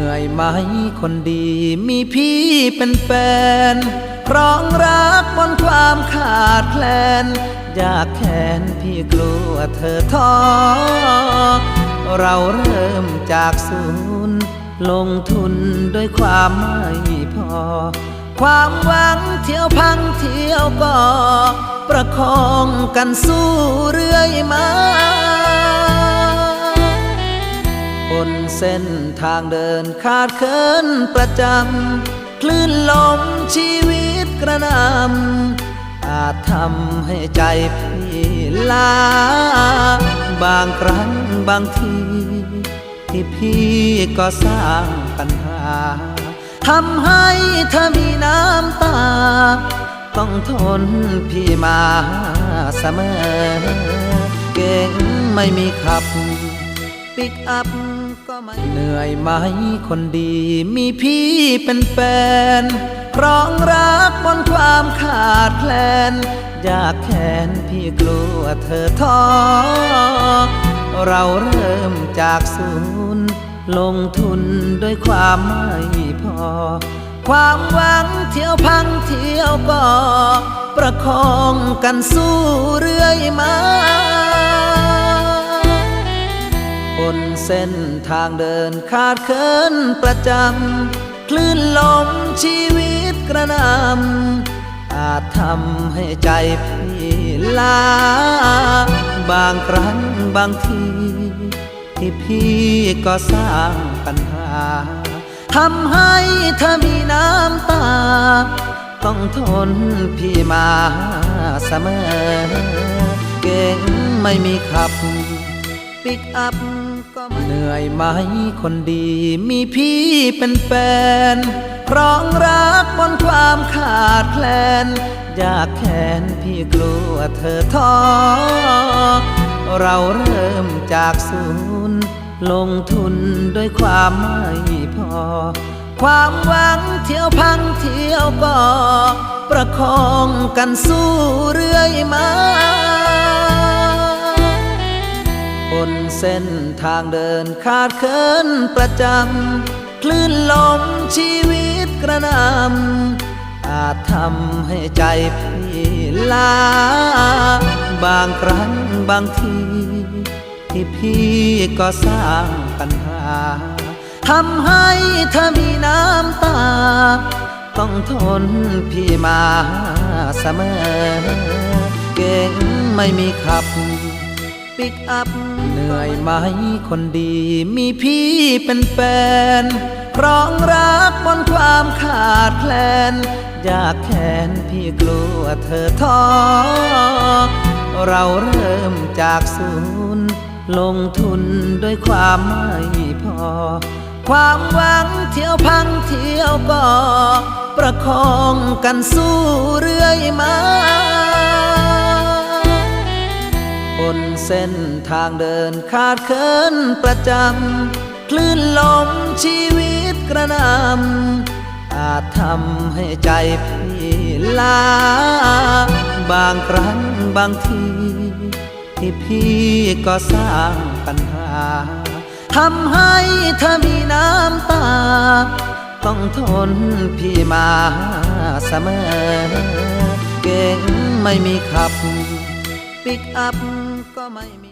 นื่อยไหมคนดีมีพี่เป็นแฟนครองรักบนความขาดแคลน อยากแค้นพี่กลัวเธอท้อเราเริ่มจากศูนย์ลงทุนด้วยความไม่พอ ความหวังเที่ยวพังเที่ยวก่อประคองกันสู้เรื่อยมา บนเส้นทางเดินขาดเคินประจำคลื่นลมชีวิตกระนำอาจทำให้ใจพี่ลา บางครั้งบางที ที่พี่ก็สร้างปัญหาทำให้เธอมีน้ำตา ต้องทนพี่มาเสมอ เก่งไม่มีขับปิกอัพ เหนื่อยไหมคนดีมีพี่เป็นแฟนครองรักบนความขาดแคลน อยากแค้นพี่กลัวเธอท้อ เราเริ่มจากศูนย์ ลงทุนด้วยความไม่พอ ความหวังเที่ยวพังเที่ยวก่อประคองกันสู้เรื่อยมา บนเส้นทางเดินขาดเคินประจำคลื่นลมชีวิตกระนำอาจทำให้ใจพี่ลา บางครั้งบางที ที่พี่ก็สร้างปัญหาทำให้เธอมีน้ำตา ต้องทนพี่มาเสมอ เก่งไม่มีขับปิกอัพ เหนื่อยไหมคนดีมีพี่เป็นแฟนครองรักบนความขาดแคลน อยากแค้นพี่กลัวเธอท้อ เราเริ่มจากศูนย์ลงทุนด้วยความไม่พอ ความหวังเที่ยวพังเที่ยวก่อประคองกันสู้เรื่อยมา นเส้นทางเดินขาดเคินประจำคลื่นลมชีวิตกระนำอาจทำให้ใจพี่ลา บางครั้งบางที ที่พี่ก็สร้างปัญหาทำให้เธอมีน้ำตา ต้องทนพี่มาเสมอ เก่งไม่มีขับปิกอัพ เหนื่อยไหมคนดีมีพี่เป็นแฟนครองรักบนความขาดแคลน อยากแค้นพี่กลัวเธอท้อเราเริ่มจากศูนย์ ลงทุนด้วยความไม่พอ ความหวังเที่ยวพังเที่ยวก่อประคองกันสู้เรื่อยมา นเส้นทางเดินขาดเคินประจำคลื่นลมชีวิตกระนำอาจทำให้ใจพี่ลา บางครั้งบางที ที่พี่ก็สร้างปัญหาทำให้เธอมีน้ำตา ต้องทนพี่มาเสมอ เก่งไม่มีขับปิกอัพ mamãe me